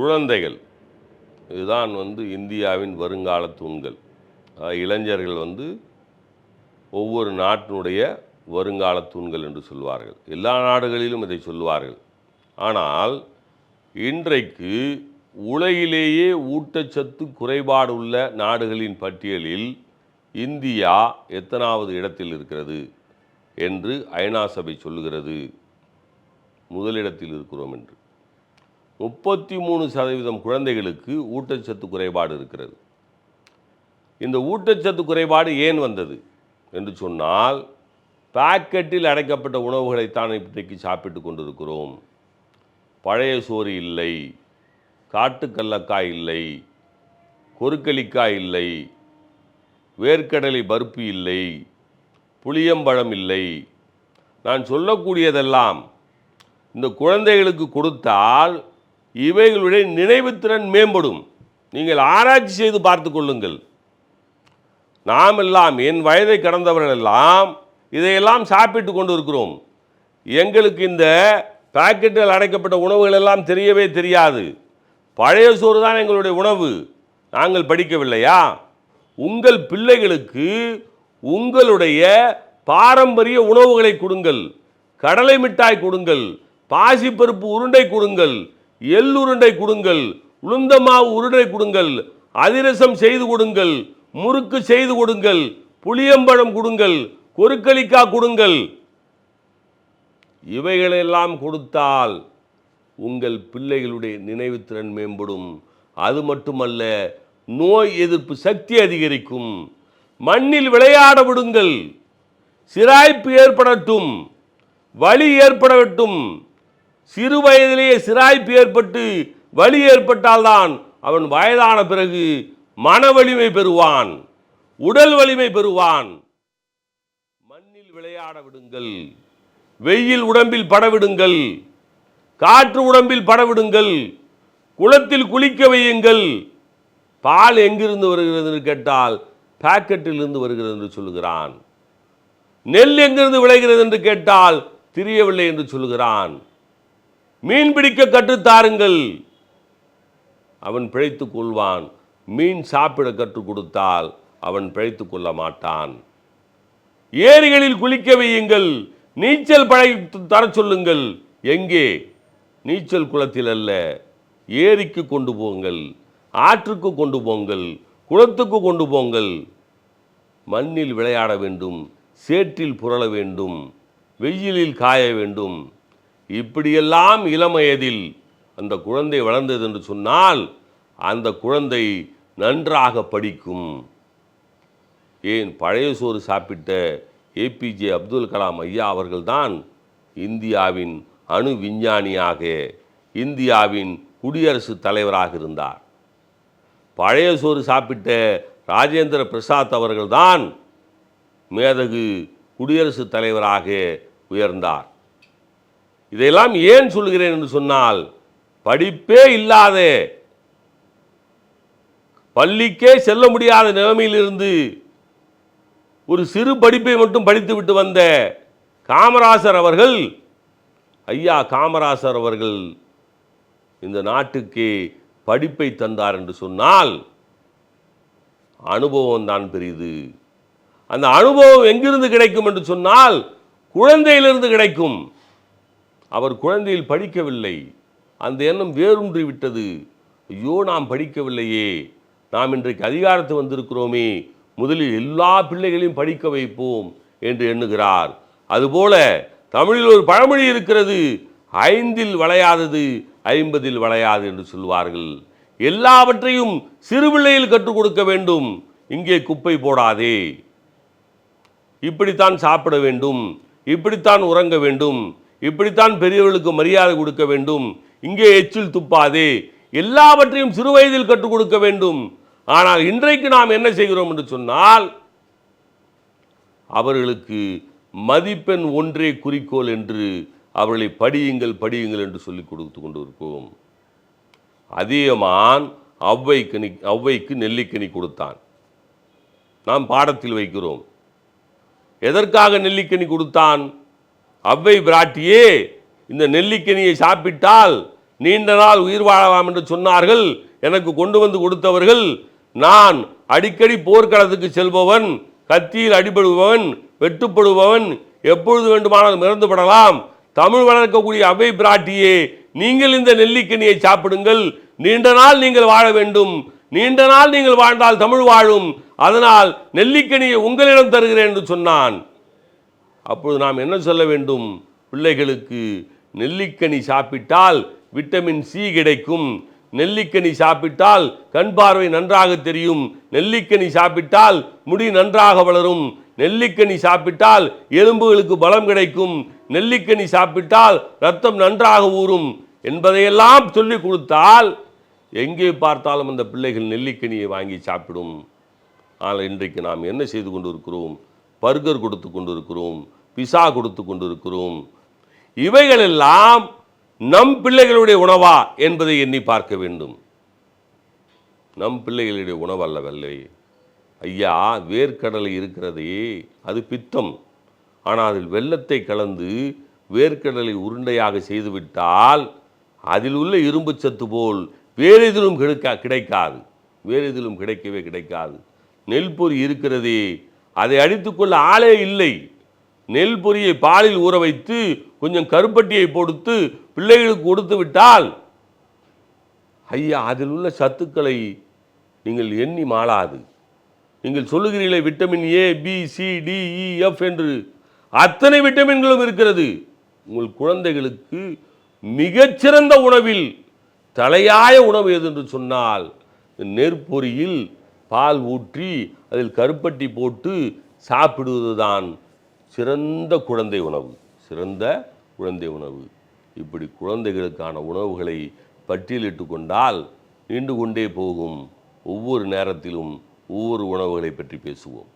குழந்தைகள். இதுதான் வந்து இந்தியாவின் வருங்கால தூண்கள். இளைஞர்கள் வந்து ஒவ்வொரு நாட்டினுடைய வருங்கால தூண்கள் என்று சொல்வார்கள். எல்லா நாடுகளிலும் இதை சொல்வார்கள். ஆனால் இன்றைக்கு உலகிலேயே ஊட்டச்சத்து குறைபாடு உள்ள நாடுகளின் பட்டியலில் இந்தியா எத்தனாவது இடத்தில் இருக்கிறது என்று ஐநா சபை சொல்லுகிறது. முதலிடத்தில் இருக்கிறோம் என்று. முப்பத்தி மூணு சதவீதம் குழந்தைகளுக்கு ஊட்டச்சத்து குறைபாடு இருக்கிறது. இந்த ஊட்டச்சத்து குறைபாடு ஏன் வந்தது என்று சொன்னால் பாக்கெட்டில் அடைக்கப்பட்ட உணவுகளைத்தான் இன்றைக்கு சாப்பிட்டு கொண்டிருக்கிறோம். பழைய சோறு இல்லை காட்டுக்கல்லக்காய் இல்லை கொருக்களிக்காய் இல்லை வேர்க்கடலை பருப்பு இல்லை புளியம்பழம் இல்லை. நான் சொல்லக்கூடியதெல்லாம் இந்த குழந்தைகளுக்கு கொடுத்தால் இவைகளுடைய நினைவுத்திறன் மேம்படும். நீங்கள் ஆராய்ச்சி செய்து பார்த்து கொள்ளுங்கள். நாம் எல்லாம் என் வயதை கடந்தவர்கள் எல்லாம் இதையெல்லாம் சாப்பிட்டு கொண்டு இருக்கிறோம் எங்களுக்கு இந்த பாக்கெட்டில் அடைக்கப்பட்ட உணவுகள் எல்லாம் தெரியவே தெரியாது. பழைய சோறு தான் எங்களுடைய உணவு. நாங்கள் படிக்கவில்லையா? உங்கள் பிள்ளைகளுக்கு உங்களுடைய பாரம்பரிய உணவுகளை கொடுங்கள். கடலை மிட்டாய் கொடுங்கள். பாசிப்பருப்பு உருண்டை கொடுங்கள். எள்ளுருண்டை கொடுங்கள் உளுந்த மாவு உருண்டை கொடுங்கள் அதிரசம் செய்து கொடுங்கள் முறுக்கு செய்து கொடுங்கள் புளியம்பழம் கொடுங்கள் கொருக்களிக்கா கொடுங்கள். இவைகளெல்லாம் கொடுத்தால் உங்கள் பிள்ளைகளுடைய நினைவுத்திறன் மேம்படும். அது மட்டுமல்ல நோய் எதிர்ப்பு சக்தி அதிகரிக்கும். மண்ணில் விளையாட விடுங்கள். சிராய்ப்பு ஏற்படட்டும். வலி ஏற்படட்டும். சிறு வயதிலேயே சிராய்ப்பு ஏற்பட்டு வலி ஏற்பட்டால்தான் அவன் வயதான பிறகு மன வலிமை பெறுவான் உடல் வலிமை பெறுவான். மண்ணில் விளையாட விடுங்கள் வெயில் உடம்பில் படவிடுங்கள் காற்று உடம்பில் படவிடுங்கள் குளத்தில் குளிக்க வையுங்கள். பால் எங்கிருந்து வருகிறது என்று கேட்டால் பாக்கெட்டிலிருந்து வருகிறது என்று சொல்லுகிறான். நெல் எங்கிருந்து விளைகிறது என்று கேட்டால் தெரியவில்லை என்று சொல்லுகிறான். மீன் பிடிக்க கற்றுத்தாருங்கள் அவன் பிழைத்துக் கொள்வான். மீன் சாப்பிட கற்றுக் கொடுத்தால் அவன் பிழைத்துக் கொள்ள மாட்டான். ஏரிகளில் குளிக்க வையுங்கள். நீச்சல் பழகி தர சொல்லுங்கள். எங்கே? நீச்சல் குளத்தில் அல்ல. ஏரிக்கு கொண்டு போங்கள். ஆற்றுக்கு கொண்டு போங்கள். குளத்துக்கு கொண்டு போங்கள். மண்ணில் விளையாட வேண்டும். சேற்றில் புரள வேண்டும். வெயிலில் காய வேண்டும். இப்படியெல்லாம் இளமயதில் அந்த குழந்தை வளர்ந்தது என்று சொன்னால் அந்த குழந்தை நன்றாக படிக்கும். ஏன்? பழைய சோறு சாப்பிட்ட ஏபிஜே அப்துல் கலாம் ஐயா அவர்கள்தான் இந்தியாவின் அணு விஞ்ஞானியாக இந்தியாவின் குடியரசுத் தலைவராக இருந்தார். பழைய சோறு சாப்பிட்ட ராஜேந்திர பிரசாத் அவர்கள்தான் மேதகு குடியரசுத் தலைவராக உயர்ந்தார். இதையெல்லாம் ஏன் சொல்கிறேன் என்று சொன்னால் படிப்பே இல்லாத. பள்ளிக்கே செல்ல முடியாத நிலைமையிலிருந்து ஒரு சிறு படிப்பை மட்டும் படித்துவிட்டு வந்த காமராசர் அவர்கள் ஐயா காமராசர் அவர்கள் இந்த நாட்டுக்கு படிப்பை தந்தார் என்று சொன்னால் அனுபவம் தான் பெரியது. அந்த அனுபவம் எங்கிருந்து கிடைக்கும் என்று சொன்னால் குழந்தையிலிருந்து கிடைக்கும். அவர் குழந்தையில் படிக்கவில்லை. அந்த எண்ணம் வேரூன்றி விட்டது. ஐயோ நாம் படிக்கவில்லையே. நாம் இன்றைக்கு அதிகாரத்து வந்திருக்கிறோமே. முதலில் எல்லா பிள்ளைகளையும் படிக்க வைப்போம் என்று எண்ணுகிறார். அதுபோல தமிழில் ஒரு பழமொழி இருக்கிறது. ஐந்தில் வளையாதது ஐம்பதில் வளையாது என்று சொல்வார்கள். எல்லாவற்றையும் சிறுபிள்ளையில் கற்றுக் கொடுக்க வேண்டும். இங்கே குப்பை போடாதே. இப்படித்தான் சாப்பிட வேண்டும். இப்படித்தான் உறங்க வேண்டும். இப்படித்தான் பெரியவர்களுக்கு மரியாதை கொடுக்க வேண்டும். இங்கே எச்சில் துப்பாதே. எல்லாவற்றையும் சிறு வயதில் கற்றுக் கொடுக்க வேண்டும். ஆனால் இன்றைக்கு நாம் என்ன செய்கிறோம் என்று சொன்னால் அவர்களுக்கு மதிப்பெண் ஒன்றே குறிக்கோள் என்று அவர்களை படியுங்கள் படியுங்கள் என்று சொல்லிக் கொடுத்து கொண்டு இருக்கோம் அதியமான் அவ்வைக்கனி அவ்வைக்கு ஔவைக்கு நெல்லிக்கனி கொடுத்தான். நாம் பாடத்தில் வைக்கிறோம். எதற்காக நெல்லிக்கனி கொடுத்தான்? அவ்வை பிராட்டியே இந்த நெல்லிக்கனியை சாப்பிட்டால் நீண்ட நாள் உயிர் வாழலாம் என்று சொன்னார்கள். எனக்கு கொண்டு வந்து கொடுத்தவர்கள் நான் அடிக்கடி போர்க்களத்துக்கு செல்பவன் கத்தியில் அடிபடுபவன் வெட்டுப்படுபவன் எப்பொழுது வேண்டுமானாலும் இறந்துபடலாம் தமிழ் வளர்க்கக்கூடிய அவை பிராட்டியே நீங்கள் இந்த நெல்லிக்கனியை சாப்பிடுங்கள். நீண்ட நாள் நீங்கள் வாழ வேண்டும். நீண்ட நாள் நீங்கள் வாழ்ந்தால் தமிழ் வாழும். அதனால் நெல்லிக்கனியை உங்களிடம் தருகிறேன் என்று சொன்னான். அப்பொழுது நாம் என்ன சொல்ல வேண்டும்? பிள்ளைகளுக்கு நெல்லிக்கனி சாப்பிட்டால் விட்டமின் சி கிடைக்கும். நெல்லிக்கனி சாப்பிட்டால் கண் பார்வை நன்றாக தெரியும். நெல்லிக்கனி சாப்பிட்டால் முடி நன்றாக வளரும். நெல்லிக்கனி சாப்பிட்டால் எலும்புகளுக்கு பலம் கிடைக்கும். நெல்லிக்கனி சாப்பிட்டால் ரத்தம் நன்றாக ஊறும் என்பதையெல்லாம் சொல்லி கொடுத்தால் எங்கே பார்த்தாலும் அந்த பிள்ளைகள் நெல்லிக்கனியை வாங்கி சாப்பிடும். ஆனால் இன்றைக்கு நாம் என்ன செய்து கொண்டிருக்கிறோம்? பர்கர் கொடுத்து கொண்டிருக்கிறோம். பிசா கொடுத்து கொண்டிருக்கிறோம். இவைகளெல்லாம் நம் பிள்ளைகளுடைய உணவா என்பதை எண்ணி பார்க்க வேண்டும். நம் பிள்ளைகளுடைய உணவு அல்லவல்லை ஐயா வேர்க்கடலை இருக்கிறதே அது பித்தம். ஆனால் அதில் வெள்ளத்தை கலந்து வேர்க்கடலை உருண்டையாக செய்துவிட்டால் அதில் உள்ள இரும்பு சத்து போல் வேறு எதிலும் கிடைக்கா கிடைக்காது. வேறு எதிலும் கிடைக்கவே கிடைக்காது. நெல் பொறி இருக்கிறதே அதை அடித்துக்கொள்ள ஆளே இல்லை. நெல் பொரியை பாலில் ஊற வைத்து கொஞ்சம் கருப்பட்டியை போடுத்து பிள்ளைகளுக்கு கொடுத்து விட்டால் ஐயா அதில் உள்ள சத்துக்களை நீங்கள் எண்ணி மாளாது. நீங்கள் சொல்லுகிறீர்களே vitamin A B C D E F என்று அத்தனை விட்டமின்களும் இருக்கிறது. உங்கள் குழந்தைகளுக்கு மிகச்சிறந்த உணவில் தலையாய உணவு எது என்று சொன்னால் நெற்பொரியில் பால் ஊற்றி அதில் கருப்பட்டி போட்டு சாப்பிடுவதுதான் சிறந்த குழந்தை உணவு சிறந்த குழந்தை உணவு. இப்படி குழந்தைகளுக்கான உணவுகளை பட்டியலிட்டு கொண்டால் நீண்டு கொண்டே போகும். ஒவ்வொரு நேரத்திலும் ஒவ்வொரு உணவுகளை பற்றி பேசுவோம்.